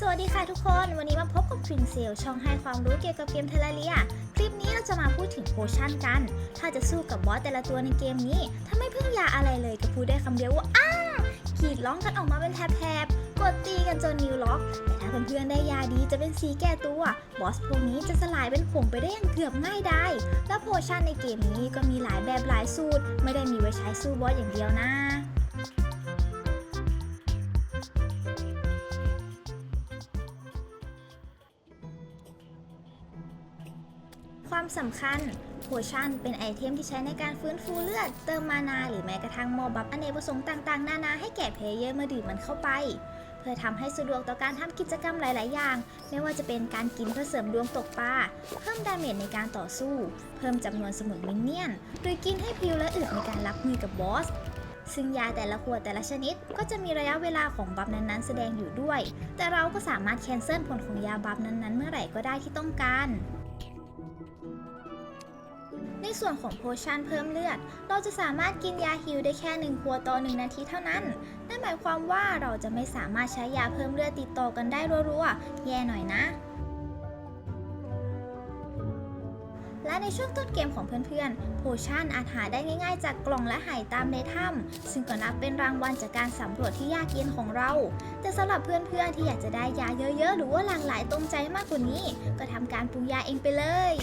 สวัสดีค่ะทุกคน วันนี้มาพบกับครินเซลช่องให้ความรู้เกี่ยวกับเกมเทเลเรีย คลิปนี้เราจะมาพูดถึงโพชั่นกัน ถ้าจะสู้กับบอสแต่ละตัวในเกมนี้ ถ้าไม่พึ่งยาอะไรเลยก็พูดได้คำเดียวว่าอ้ากรีดร้องกันออกมาเป็นแถบๆ กดตีกันจนนิวล็อก แต่ถ้าเพื่อนๆได้ยาดีจะเป็นสีแก่ตัว บอสพวกนี้จะสลายเป็นผงไปได้อย่างเกือบง่ายดายและโพชั่นในเกมนี้ก็มีหลายแบบหลายสูตร ไม่ได้มีไว้ใช้สู้บอสอย่างเดียวนะ ความสำคัญโพชั่นเป็นไอเทมที่ใช้ในการฟื้นฟูเลือด เติมมานา หรือแม้กระทั่งมอบัฟอเนกประสงค์ต่างๆ นานาให้แก่เพลเยอร์เมื่อดื่มมันเข้าไป เพื่อทำให้สะดวกต่อการทำกิจกรรมหลาย ๆ อย่าง ไม่ว่าจะเป็นการกินเพื่อเสริมดวงตกปลาเพิ่มดาเมจในการต่อสู้ เพิ่มจำนวนสมุนมินเนี่ยน หรือกินให้พิวและอึดในการรับมือกับบอสซึ่งยาแต่ละขวดแต่ละชนิดก็จะมีระยะเวลาของบัฟนั้นๆ แสดงอยู่ด้วย แต่เราก็สามารถแคนเซิลผลของยาบัฟนั้นๆ เมื่อไหร่ก็ได้ที่ต้องการ ในส่วนของโพชั่นเพิ่มเลือด เราจะสามารถกินยาฮิลได้แค่1ขวต่อ1นาทีเท่านั้น นั่นหมายความว่าเราจะไม่สามารถใช้ยาเพิ่มเลือดติดต่อกันได้รัวๆ แย่หน่อยนะและในช่วงต้นเกมของเพื่อนๆ โพชั่นอาจหาได้ง่ายๆ จากกล่องและหายตามในถ้ำซึ่งก็นับเป็นรางวัลจากการสำรวจที่ยากเย็นของเรา แต่สำหรับเพื่อนๆ ที่อยากจะได้ยาเยอะๆ หรือว่าหลากหลายตรงใจมากกว่านี้ ก็ทำการปรุงยาเองไปเลย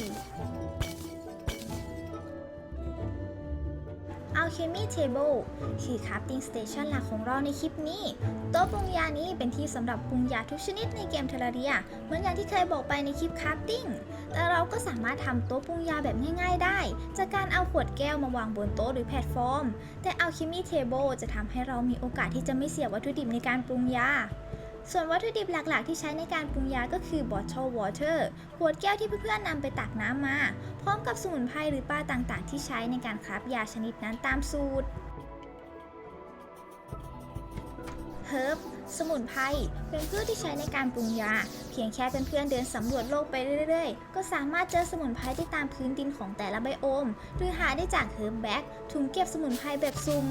Alchemy Table คือ Crafting Station หลักของเราในคลิปนี้ โต๊ะปรุงยานี้เป็นที่สำหรับปรุงยาทุกชนิดในเกมเทเลเรีย เหมือนอย่างที่เคยบอกไปในคลิป Crafting แต่เราก็สามารถทำโต๊ะปรุงยาแบบง่าย ๆ ได้ จากการเอาขวดแก้วมาวางบนโต๊ะหรือแพลตฟอร์ม แต่ Alchemy Table จะทำให้เรามีโอกาสที่จะไม่เสียวัตถุดิบในการปรุงยา ส่วนวัตถุดิบหลักๆ ที่ใช้ในการปรุงยาก็คือ bottle water ขวดแก้วที่เพื่อนๆนำไปตักน้ำมา พร้อมกับสมุนไพรหรือปลาต่างๆ ที่ใช้ในการคราฟยาชนิดนั้นตามสูตรเฮิร์บสมุนไพรเป็นพืชที่ใช้ในการปรุงยา เพียงแค่เป็นเพื่อนๆเดินสำรวจโลกไปเรื่อยๆ ก็สามารถเจอสมุนไพรที่ตามพื้นดินของแต่ละไบโอม หรือหาได้จากเฮิร์บแบ็กถุงเก็บสมุนไพรแบบซุ่ม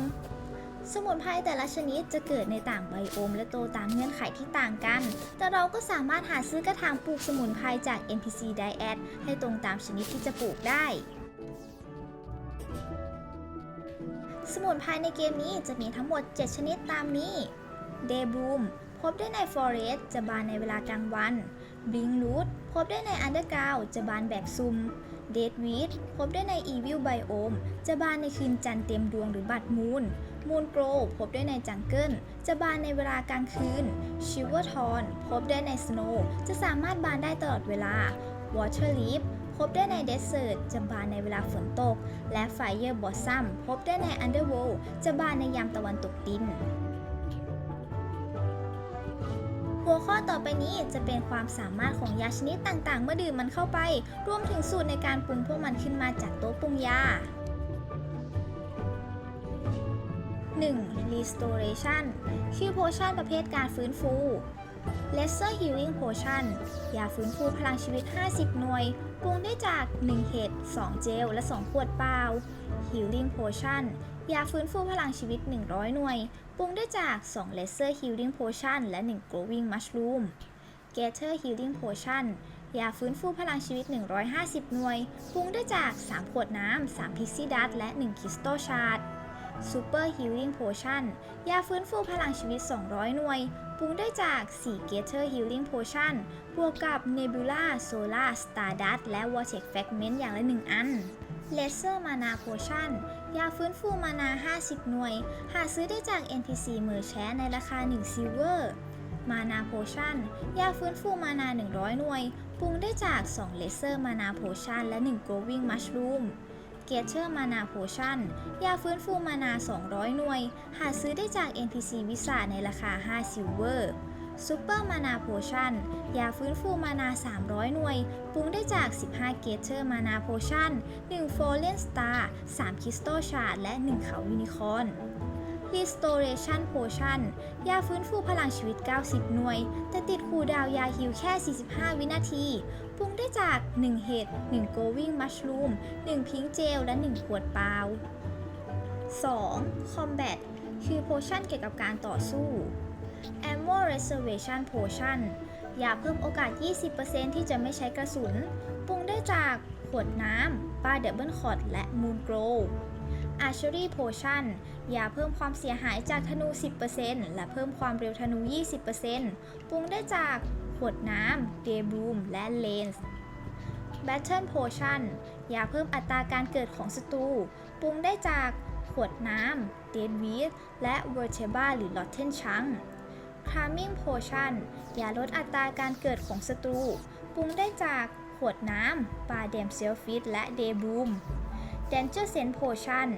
สมุนไพรแต่ละชนิดจะเกิดในต่างไบโอม และโตตามเงื่อนไขที่ต่างกัน แต่เราก็สามารถหาซื้อกระถางปลูกสมุนไพรจาก NPC Diet ให้ตรงตามชนิดที่จะปลูกได้ สมุนไพรในเกมนี้จะมีทั้งหมด 7 ชนิดตามนี้ Day Bloom พบได้ใน Forest จะบานในเวลากลางวัน Bling Root พบได้ใน Underground จะบานแบบซุ่ม d e a d w e e พบได้ใน Evil Biome จะบานในคืนจันทร์เต็มดวงหรือบัดมูน มูนโกรพบได้ในจังเกิล จะบานในเวลากลางคืน ชิวเวอร์ทอน พบได้ในสโนว์จะสามารถบานได้ตลอดเวลาวอเ e อร์ลีฟพบได้ในเดสเ e ิร์จะบานในเวลาฝนตก และไฟเ r อร์บอสซัมพบได้ในอันเดอร์โวจะบานในยามตะวันตกดิน หัวข้อต่อไปนี้จะเป็นความสามารถของยาชนิดต่างๆ เมื่อดื่มมันเข้าไป รวมถึงสูตรในการปรุงพวกมันขึ้นมาจากโต๊ะปรุงยา 1. Restoration คือโพชั่นประเภทการฟื้นฟู Lesser Healing ร์ชั่นยาฟื้นฟูพลังชีวิต 50 หน่วย ปรุงได้จาก 1 เห็ด 2 เจล และ 2 ขวดเปล่า Healing Potion ยาฟื้นฟูพลังชีวิต 100 หน่วย ปรุงได้จาก 2 Lesser Healing ร์ชั่นและ 1 Growing Mushroom Gator Healing Potion ยาฟื้นฟูพลังชีวิต 150 หน่วย ปรุงได้จาก 3 ขวดน้ำ 3 พิซซี่ดัตและ 1 คริสโตชาร์ด Super Healing Potion ยาฟื้นฟูพลังชีวิต 200 หน่วย ปรุงได้จาก 4 Gather Healing Potion บวกกับ Nebula Solar Stardust และ Vortex Fragment อย่างละ 1 อัน Lesser Mana Potion ยาฟื้นฟูมานา 50 หน่วย หาซื้อได้จาก NPC Merchant ในราคา 1 Silver มานาโพชั่น ยาฟื้นฟูมานา 100 หน่วย ปรุงได้จาก 2 เลเซอร์มานาโพชั่น และ 1 Growing Mushroom เกเชอร์มานาโพชั่น ยาฟื้นฟูมานา 200 หน่วย หาซื้อได้จาก NPC วิสาในราคา 5 ซิลเวอร์ซูเปอร์มานาโพชั่น ยาฟื้นฟูมานา 300 หน่วย ปรุงได้จาก 15 เกเชอร์มานาโพชั่น 1 โฟเลนสตาร์ 3 คริสตัลชาร์ดและ 1 เขายูนิคอน Restoration Potion ยาฟื้นฟูพลังชีวิต 90 หน่วย แต่ติดคูดาวยาฮิวแค่ 45 วินาที ปรุงได้จาก 1 เห็ด 1 Going Mushroom 1 พิงเจล และ 1 ขวดเปล่า 2. Combat คือโพชั่นเกี่ยวกับการต่อสู้ Ammo Reservation Potion ยาเพิ่มโอกาส 20%ที่จะไม่ใช้กระสุน ปรุงได้จากขวดน้ำปลาเดบเบิลคอร์ดและมูนโก ร Archery Potion ยาเพิ่มความเสียหายจากธนู 10%และเพิ่มความเร็วธนู 20%ปรุงได้จากขวดน้ำ Day Bloom และ Lens Battle Potion ยาเพิ่มอัตราการเกิดของศัตรู ปรุงได้จากขวดน้ำ Dead Weed และ Vertebra หรือ Rotten Chunk Calming Potion ยาลดอัตราการเกิดของศัตรู ปรุงได้จากขวดน้ำปลาแดมเซลฟิตและ Day Bloom Danger Sense Potion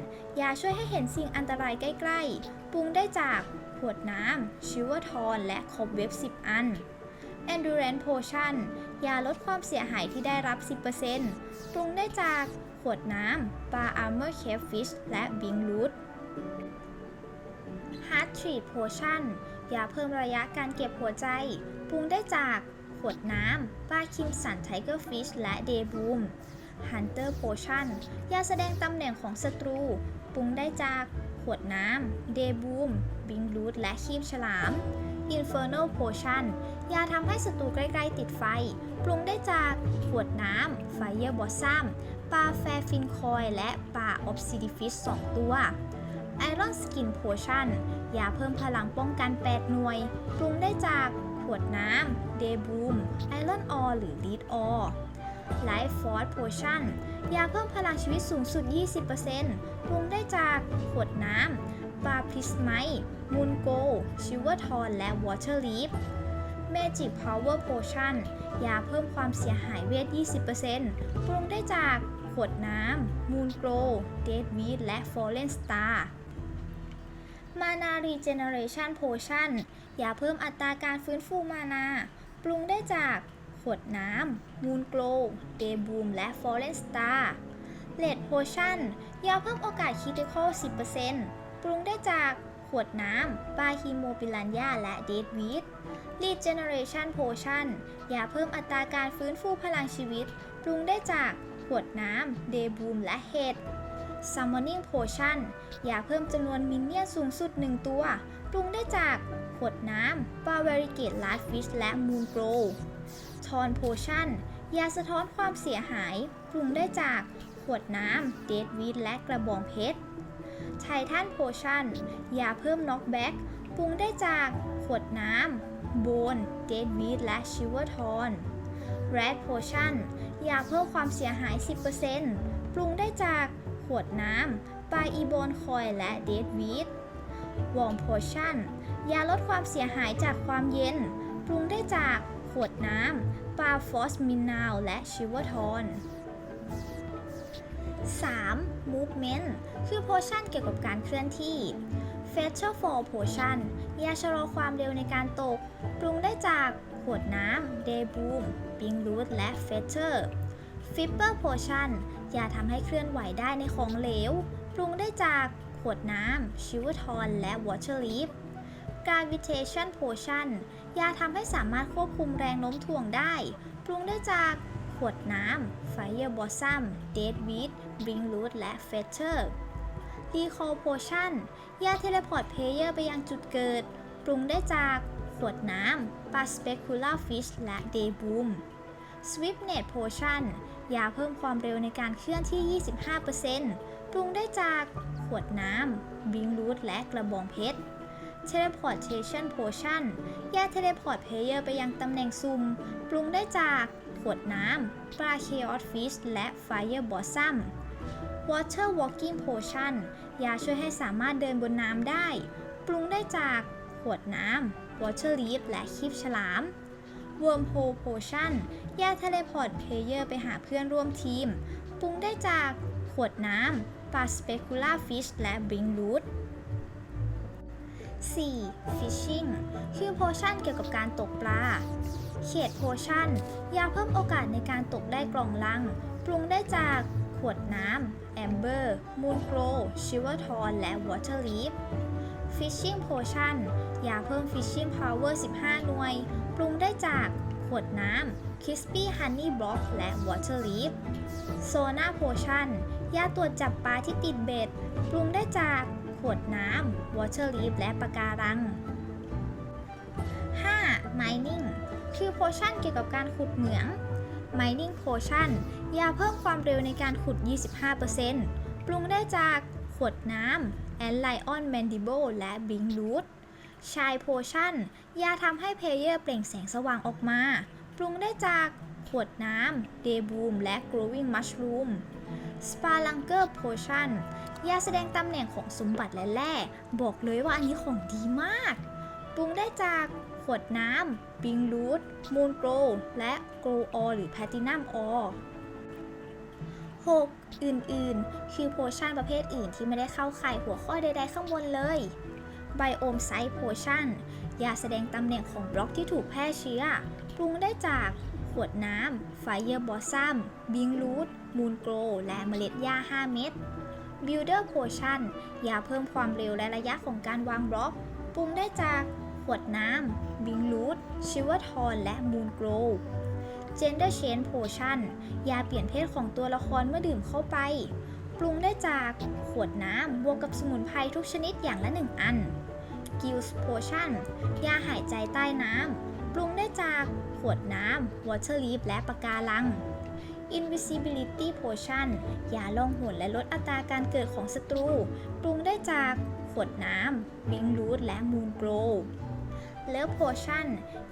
ยาช่วยให้เห็นสิ่งอันตรายใกล้ ๆ ปรุงได้จากขวดน้ำชิวเวอร์ทอนและครบเว็บ 10 อัน Endurance Potion ยาลดความเสียหายที่ได้รับ 10%ปรุงได้จากขวดน้ำปลา Armor Cavefish และ Bing Root Heart Treat Potion ยาเพิ่มระยะการเก็บหัวใจ ปรุงได้จากขวดน้ำปลาคิมสันไทเกอร์ฟิชและ Day Bloom Hunter Potion ยาแสดงตำแหน่งของศัตรู ปรุงได้จากขวดน้ำ Day Bloom Bing Root และคีบฉลาม Infernal Potion ยาทำให้ศัตรูใกล้ๆติดไฟ ปรุงได้จากขวดน้ำ Fire Blossom ปลาแฟฟินคอยและปลา Obsidifish 2ตัว Iron Skin Potion ยาเพิ่มพลังป้องกัน 8 หน่วย ปรุงได้จากขวดน้ำ Day Bloom Iron Ore หรือ Lead Ore Life Force Potion ยาเพิ่มพลังชีวิตสูงสุด 20%ปรุงได้จากขวดน้ำปลาพิสไมมูนโกชิวเวอร์ทอนและ Water Leaf Magic Power Potion ยาเพิ่มความเสียหายเวท 20%ปรุงได้จากขวดน้ำ Moon Glow Dead Weed และ Fallen Star Mana Regeneration Potion ยาเพิ่มอัตราการฟื้นฟูมานา ปรุงได้จาก ขวดน้ำ Moon Glow Day Bloom และ Fallen Star Red Potion ยาเพิ่มโอกาส Critical 10%ปรุงได้จากขวดน้ำปาฮิโมปิลันยาและ Dead Weed Regeneration Potion ยาเพิ่มอัตราการฟื้นฟูพลังชีวิต ปรุงได้จากขวดน้ำ Day Bloom และ Head Summoning Potion ยาเพิ่มจำนวนมินเนี่ยนสูงสุด 1 ตัว ปรุงได้จากขวดน้ำ b a v a r i g a t e Largefish และ Moon Glow ทอนโพชั่น ยาสะท้อนความเสียหาย ปรุงได้จากขวดน้ำ เดดวีดและกระบองเพชรไททันโพชั่น ยาเพิ่มน็อกแบ็กปรุงได้จากขวดน้ำ โบน เดดวีดและชิวเวอร์ทอนแรดโพชั่น ยาเพิ่มความเสียหาย 10%ปรุงได้จากขวดน้ำปลาอีโบนคอยและเดดวีดวอมโพชั่น ยาลดความเสียหายจากความเย็น ปรุงได้จากขวดน้ำ ปลาฟอสมินาวและชิวเวอร์ทอน 3. Movement คือโพชั่นเกี่ยวกับการเคลื่อนที่ f e t c h e r Fall Potion ยาชะลอความเร็วในการตก ปรุงได้จากขวดน้ำ Day Bloom Bing Root และ f e t c h e r Flipper Potion ยาทำให้เคลื่อนไหวได้ในของเหลว ปรุงได้จากขวดน้ำ ชิวทอนและ Water Leaf Gravitation Potion ยาทำให้สามารถควบคุมแรงโน้มถ่วงได้ ปรุงได้จากขวดน้ำ Fire Blossom Dead Weed Bring Root และ Fetter Recall Potion ยาเทเลพอร์ตเพเยอร์ไปยังจุดเกิด ปรุงได้จากขวดน้ำปลา Specular Fish และ Day Bloom Swiftnet Potion ยาเพิ่มความเร็วในการเคลื่อนที่ 25%ปรุงได้จากขวดน้ำ Bring Root และกระบองเพชร Teleportation Potion แยาเทเลพอร์ตเพลเยอร์ไปยังตำแหน่งซุ่ม ปรุงได้จากขวดน้ำปลา Chaos Fish และ Fire Blossom Water Walking Potion ยาช่วยให้สามารถเดินบนน้ำได้ ปรุงได้จากขวดน้ำ Water Leaf และคีบฉลาม Wormhole Potion แยาเทเลพอร์ตเพลเยอร์ไปหาเพื่อนร่วมทีม ปรุงได้จากขวดน้ำปลา Specula Fish และ Bring Root 4. Fishing คือโพชั่นเกี่ยวกับการตกปลา เขตโพชั่น ยาเพิ่มโอกาสในการตกได้กล่องลัง ปรุงได้จากขวดน้ำแอมเบอร์ มูนโกรชิวทอนและวอเตอร์ลีฟ Fishing Potion ยาเพิ่ม Fishing Power 15 หน่วย ปรุงได้จากขวดน้ำ Crispy Honey Block และ Water Leaf Sona Potion ยาตรวจจับปลาที่ติดเบ็ด ปรุงได้จาก ขวดน้ำ Water Leaf และปะการัง 5. Mining คือโพชั่นเกี่ยวกับการขุดเหมือง Mining Potion ยาเพิ่มความเร็วในการขุด 25%ปรุงได้จากขวดน้ำ and Lion Mandible และ Bing Root ชายโพชั่น ยาทำให้เพลเยอร์เปล่งแสงสว่างออกมา ปรุงได้จากขวดน้ำ Day Boom และ Growing Mushroom Spalanger Potion ยาแสดงตำแหน่งของสมบัติและแร่บอกเลยว่าอันนี้ของดีมาก ปรุงได้จากขวดน้ำ Bing Root Moon Grow และ Grow Ore หรือ Platinum Ore 6. อื่นๆ คือโพชั่นประเภทอื่นที่ไม่ได้เข้าข่ายหัวข้อใดๆข้างบนเลย Biome Site Potion ยาแสดงตำแหน่งของบล็อกที่ถูกแพร่เชื้อ ปรุงได้จากขวดน้ำ Fire Blossom Bing Root Moon Grow และเมล็ดหญ้า 5 เม็ด Builder Potion ยาเพิ่มความเร็วและระยะของการวางบล็อกปรุงได้จากขวดน้ำ Bing Root Shiver Thorn และ Moon Grow Gender Change Potion ยาเปลี่ยนเพศของตัวละครเมื่อดื่มเข้าไป ปรุงได้จากขวดน้ำบวกกับสมุนไพรทุกชนิดอย่างละ1อัน Gills Potion ยาหายใจใต้น้ำปรุงได้จากขวดน้ำ Water Leaf และปะการัง Invisibility Potion ยาล่องหนและลดอัตราการเกิดของศัตรู ปรุงได้จากขวดน้ำ Bing Root และ Moon Grow เลิฟโพชั่น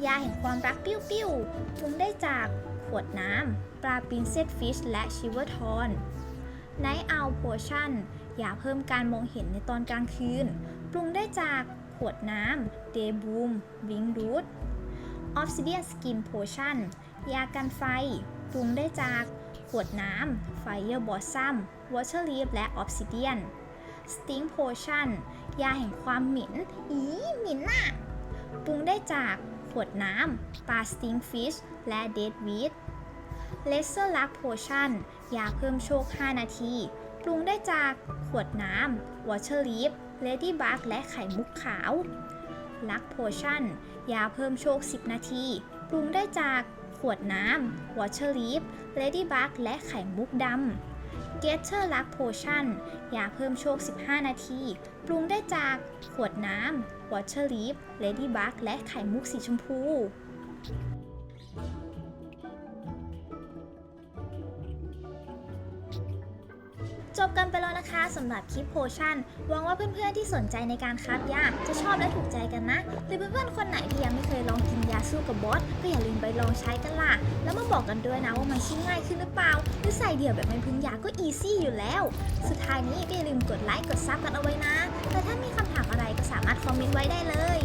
ยาแห่งความรักปิ้วๆปรุงได้จากขวดน้ำปลาปินเซตฟิชและชิเวอร์ทอนไนท์เอาโพชั่นยาเพิ่มการมองเห็นในตอนกลางคืน ปรุงได้จากขวดน้ำเดบูมวิงรูทออฟซิเดียนสกินโพชั่น ยากันไฟปรุงได้จากขวดน้ำไฟเออร์บอสซัมวอเตอร์ลีฟและออฟซิเดียนสติงโพชั่นยาแห่งความหมิ่น อีหมิ่นน่ะ ปรุงได้จากขวดน้ำปลาสติงฟิชและเดดวีดเลเซอร์ลักโพชั่นยาเพิ่มโชค 5 นาที ปรุงได้จากขวดน้ำวอเ e อร์ลีฟเลดี้บักและไข่มุกขาวลักโพชั่นยาเพิ่มโชค 10 นาที ปรุงได้จาก ขวดน้ำ Waterleaf, Ladybug และไข่มุกดำ Getter Luck Potion ยาเพิ่มโชค 15 นาที ปรุงได้จากขวดน้ำ Waterleaf, Ladybug และไข่มุกสีชมพู จบกันไปแล้วนะคะสำหรับคลิปโพชั่นหวังว่าเพื่อนๆที่สนใจในการคราฟยาจะชอบและถูกใจกันนะ หรือเพื่อนๆคนไหนที่ยังไม่เคยลองกินยาสู้กับบอสก็อย่าลืมไปลองใช้กันล่ะ แล้วมาบอกกันด้วยนะว่ามันชิ้นง่ายขึ้นหรือเปล่า หรือใส่เดี่ยวแบบไม่พึ่งยาก็อีซี่อยู่แล้ว สุดท้ายนี้ก็อย่าลืมกดไลค์กดซับกันเอาไว้นะ แต่ถ้ามีคำถามอะไรก็สามารถคอมเมนต์ไว้ได้เลย